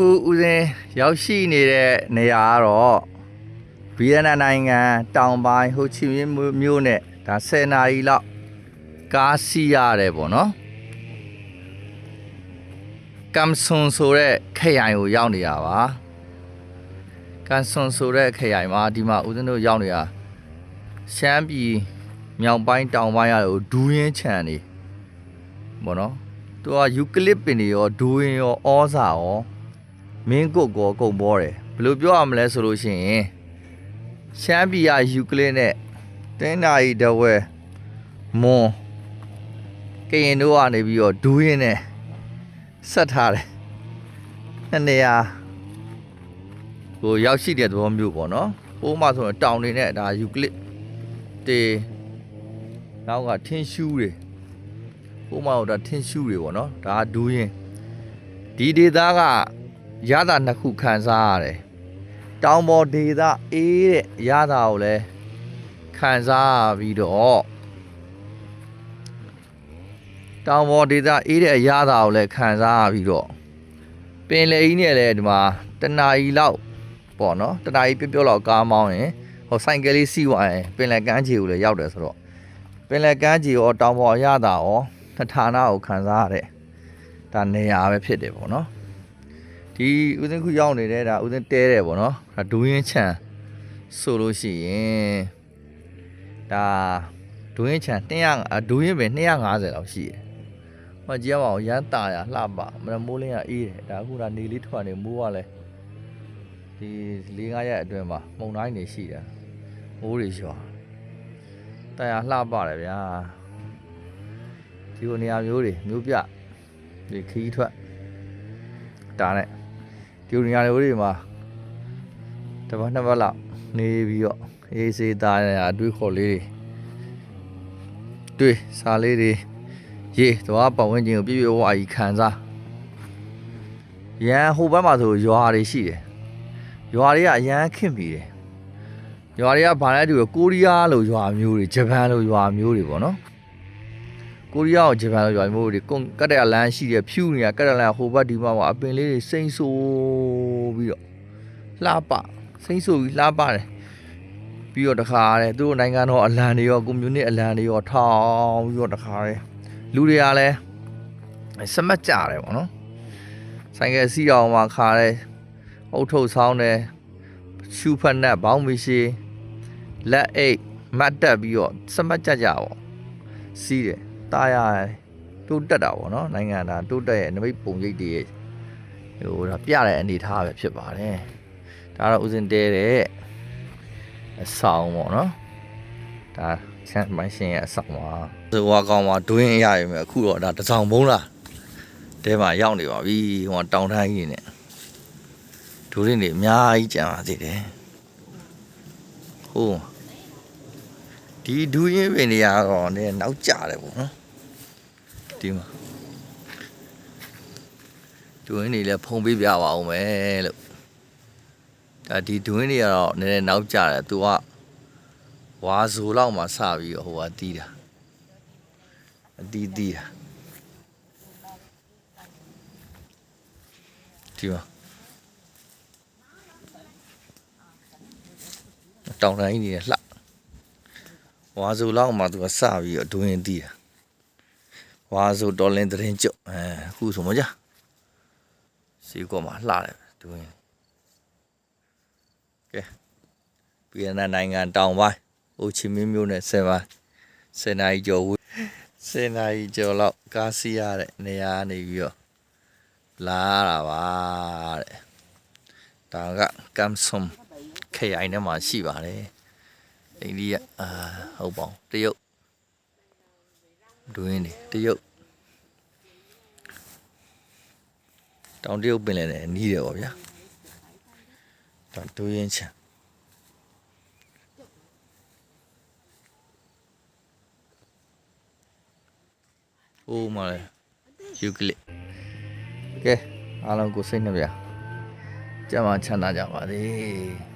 အခုဦးစင်းရောက်ရှိနေတဲ့နေရာကတော့ဗီယက်နမ်နိုင်ငံတောင်ပိုင်းဟိုချီမင်းမြို့နဲ့ဒါ10နာရီလောက်ကားစီးရတယ်ပေါ့နော်ကမ်ဆွန်ဆိုတဲ့ခရိုင်ကိုရောက်နေတာပါကမ်ဆွန်ဆိုတဲ့ခရိုင်မှာဒီမှာဦးစင်းတို့ရောက်နေတာရှမ်းပြည်မြောက်ပိုင်းတောင်ပိုင်းရတယ်ဒူးရင်ချန်နေပေါ့နော်သူကယူကလစ်ပင်တွေရောဒူးရင်ရောဩဇာရော မင်းကုတ်ကောကုံပေါ်တယ်ဘယ်လိုပြောရမလဲဆိုလို့ရှိရင်ရှမ်းပြည်ကယူကလစ်နဲ့တင်းနာရီတဝဲမွန်ကရင်တို့ကနေပြီးတော့ဒူးရင်းနဲ့ဆက်ထားတယ်နှစ်နေရာဟိုရောက်ရှိတဲ့သဘောမျိုးပေါ့နော်ဟိုမှဆိုရင်တောင်တွေနဲ့ဒါယူကလစ်တေနောက်ကထင်းရှူးတွေဟိုမှတော့ဒါထင်းရှူးတွေပေါ့နော်ဒါဒူးရင်းဒီဒေသက ရတာနှစ်ခုခံစားရတယ်တောင်ပေါ်ဒေသအေးတဲ့ရတာကိုလည်းခံစားရပြီးတော့တောင်ပေါ်ဒေသအေးတဲ့အရသာကိုလည်းခံစားရပြီးတော့ပင်လယ်ကြီးနဲ့လည်းဒီမှာတနာရီလောက်ပေါ့နော်တနာရီပြည့်ပြည့်လောက်ကားမောင်းရင်ဟိုဆိုင်ကယ်လေးစီးသွားရင်ပင်လယ်ကမ်းခြေကိုလည်းရောက်တယ်ဆိုတော့ပင်လယ်ကမ်းခြေရောတောင်ပေါ်အရသာရောနှစ်ဌာနကိုခံစားရတဲ့ဒါနေရာပဲဖြစ်တယ်ပေါ့နော် ဒီဦးစင်းခုရောက်နေတဲ့ဒါဦးစင်းတဲတယ်ပေါ့နော်ဒါဒူးရင်ချန်ဆိုလို့ရှိရင်ဒါဒူးရင်ချန်200အဒူးရင်ပဲ250လောက်ရှိတယ်။ဟောကြည့်ရအောင်ရမ်းตาရလှပမနမိုးလင်းကအေးတယ်ဒါအခုဒါနေလေးထွက်နေမိုးကလည်းဒီ၄၅ရက်အတွင်းမှာမုန်တိုင်းနေရှိတယ်မိုးတွေရွာတရလှပတယ်ဗျာဒီလိုနေရာမျိုးတွေမျိုးပြဒီခီးထွက်ဒါနဲ့ ဒီလိုနေရာတွေမှာတစ်ပတ်နှစ်ပတ်လောက်နေပြီးတော့အေးစေးသားရအတွေးခေါ်လေးတွေတွေ့စာလေးတွေရေးသွားပတ်ဝန်းကျင်ကိုပြည့်ပြည့်ဝဝကြီးခံစားရန်ဟိုဘက်မှာဆိုရွာတွေရှိတယ်ရွာတွေကအရန်ခင်ပြီတယ်ရွာတွေကဘာလဲတူကိုရီးယားလိုရွာမျိုးတွေဂျပန်လိုရွာမျိုးတွေပေါ့နော် ကိုရီးယားကိုဂျပန်လိုရွာမျိုးတွေကွန်ကတ်တဲ့လမ်းရှိတယ်ဖြူနေတာကတ်တဲ့လမ်းဟိုဘက်ဒီဘက်မှာအပင်လေးတွေစိမ့်ဆိုးပြီးတော့လှပစိမ့်ဆိုးပြီးလှပတယ်ပြီးတော့တခါတဲ့သူတို့နိုင်ငံတော်အလံတွေရောကွန်မြူနစ်အလံတွေရောထောင်ပြီးတော့တခါတဲ့လူတွေကလည်းစမတ်ကြတယ်ပေါ့နော်ဆိုင်ကယ်စီးတော်မှာခါတဲ့အုတ်ထုတ်ဆောင်းတယ်ရှူဖက်နက်ဘောင်းမီရှိလက်အိတ်မတ်တက်ပြီးတော့စမတ်ကြကြပေါ့စီးတယ် တားရတယ်တိုးတက်တာပေါ့နော်နိုင်ငံတာတိုးတက်ရဲ့နမိတ်ပုံရိပ်တွေရဲ့ဟိုဒါပြတဲ့အနေထားပဲဖြစ်ပါတယ်ဒါတော့ဦးစင်တဲတဲ့အဆောင်ပေါ့နော်ဒါချမ်းမိုင်းရှင်ရဲ့အဆောင်ပါဇဝါကောင်မှာဒွင်းရရမယ်အခုတော့ဒါတစ်ဆောင်ဘုံလားတဲမှာရောက်နေပါပြီဟိုတောင်တိုင်းကြီးနဲ့ဒူရင်းတွေအများကြီးကြံပါသေးတယ်ဟိုဒီဒူရင်းပင်တွေကတော့နည်းနောက်ကျတယ်ပေါ့နော် ဒီမှာဒွင်းနေလဲဖုံပေးပြပါအောင်မယ်လို့ဒါဒီဒွင်းတွေကတော့နည်းနည်းနောက်ကျတယ်သူကဝါဇိုလောက်မှစပြီးတော့ဟိုကတီးတာအတီးတီးတာဒီမှာတောင်တိုင်းကြီးနေလှဝါဇိုလောက်မှသူကစပြီးတော့ဒွင်းတီးတာ ဝါဆိုတော်လင်းသတင်းကြုတ်အဲအခုဆိုမကြစီကောမှာလှတယ်သူရင်ကဲပြည်နယ်နိုင်ငံတောင်ပိုင်းအိုချီမင်းမြို့နယ်ဆယ်ပိုင်းဆယ်နာရီကျော်ဝေးဆယ်နာရီကျော်လောက်ကားစီးရတဲ့နေရာနေပြီးတော့လာရတာပါတဲ့ဒါကကမ်ဆွမ်ခရိုင်ထဲမှာရှိပါတယ်အိန္ဒိယအာဟုတ်ပါဘူးတရုတ်ဒွင်းနေတရုတ် တောင်တရုတ်ပင်လယ်နဲ့နီးတယ်ပေါ့ဗျာဒါဒွင်းချံဟိုးမလဲယူကလစ်ကဲအားလုံးကိုစိတ်နှပြကြမ်းမှချမ်းသာကြပါစေ